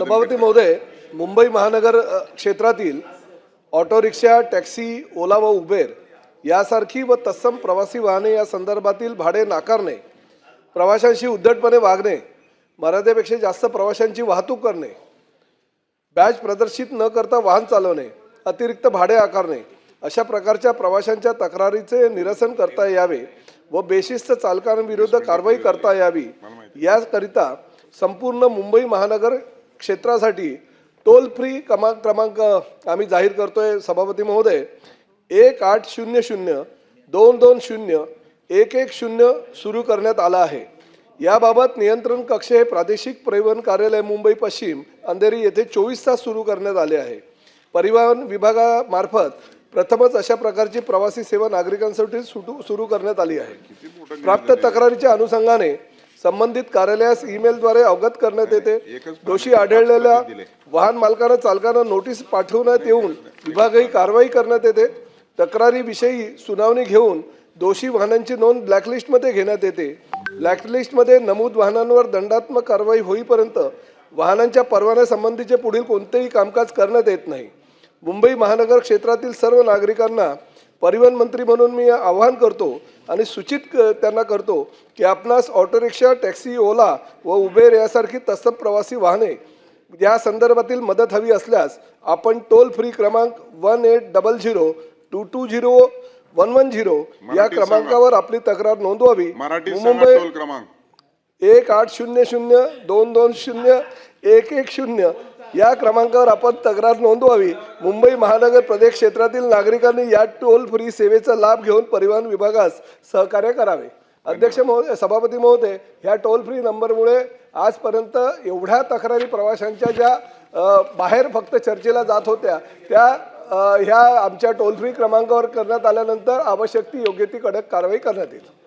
सभापती महोदय मुंबई महानगर क्षेत्रातील ऑटो रिक्षा टॅक्सी ओला व उबेर यासारखी व तत्सम प्रवासी वाहने या संदर्भातील भाडे नाकारणे प्रवाशांशी उद्धटपणे वागणे मर्यादेपेक्षा जास्त प्रवाशांची वाहतूक करणे बॅच प्रदर्शित न करता वाहन चालवणे अतिरिक्त भाडे आकारणे अशा प्रकारच्या प्रवाशांच्या तक्रारीचे निरसन करता यावे व बेशिस्त चालकांविरुद्ध कारवाई करता यावी याकरिता संपूर्ण मुंबई महानगर क्षेत्रासाठी टोल फ्री क्रमांक क्रमांक आम्ही जाहीर करतोय सभापती महोदय. एक आठ शून्य शून्य दोन दोन शून्य एक एक शून्य सुरू करण्यात आला आहे. याबाबत नियंत्रण कक्ष हे प्रादेशिक परिवहन कार्यालय मुंबई पश्चिम अंधेरी येथे चोवीस तास सुरू करण्यात आले आहे. परिवहन विभागामार्फत प्रथमच अशा प्रकारची प्रवासी सेवा नागरिकांसाठी सुटू सुरू करण्यात आली आहे. प्राप्त तक्रारीच्या अनुषंगाने संबंधित कार्यालयास ईमेलद्वारे अवगत करण्यात येते. दोषी आढळलेल्या वाहन मालकांना चालकांना नोटीस पाठवण्यात येऊन विभागही कारवाई करण्यात येते. तक्रारीविषयी सुनावणी घेऊन दोषी वाहनांची नोंद ब्लॅकलिस्टमध्ये घेण्यात येते. ब्लॅकलिस्टमध्ये नमूद वाहनांवर दंडात्मक कारवाई होईपर्यंत वाहनांच्या परवान्यासंबंधीचे पुढील कोणतेही कामकाज करण्यात येत नाही. मुंबई महानगर क्षेत्रातील सर्व नागरिकांना परिवहन मंत्री म्हणून मी आवाहन करतो आणि सूचित त्यांना करतो की आपणास ऑटो रिक्षा टॅक्सी ओला व उबेर यासारखी तत्सम प्रवासी वाहने या संदर्भातील मदत हवी असल्यास आपण टोल फ्री क्रमांक one eight double zero two two zero one one zero या. क्रमांकावर आपली तक्रार नोंदवावी मुंबई टोल क्रमांक एक आठ शून्य शून्य दोन दोन शून्य एक एक शून्य या क्रमांकावर आपण तक्रार नोंदवावी. मुंबई महानगर प्रदेश क्षेत्रातील नागरिकांनी या टोल फ्री सेवेचा लाभ घेऊन परिवहन विभागास सहकार्य करावे. अध्यक्ष महोदय सभापती महोदय ह्या टोल फ्री नंबरमुळे आजपर्यंत एवढ्या तक्रारी प्रवाशांच्या ज्या बाहेर फक्त चर्चेला जात होत्या त्या ह्या आमच्या टोल फ्री क्रमांकावर करण्यात आल्यानंतर आवश्यक ती योग्य ती कडक कारवाई करण्यात येईल.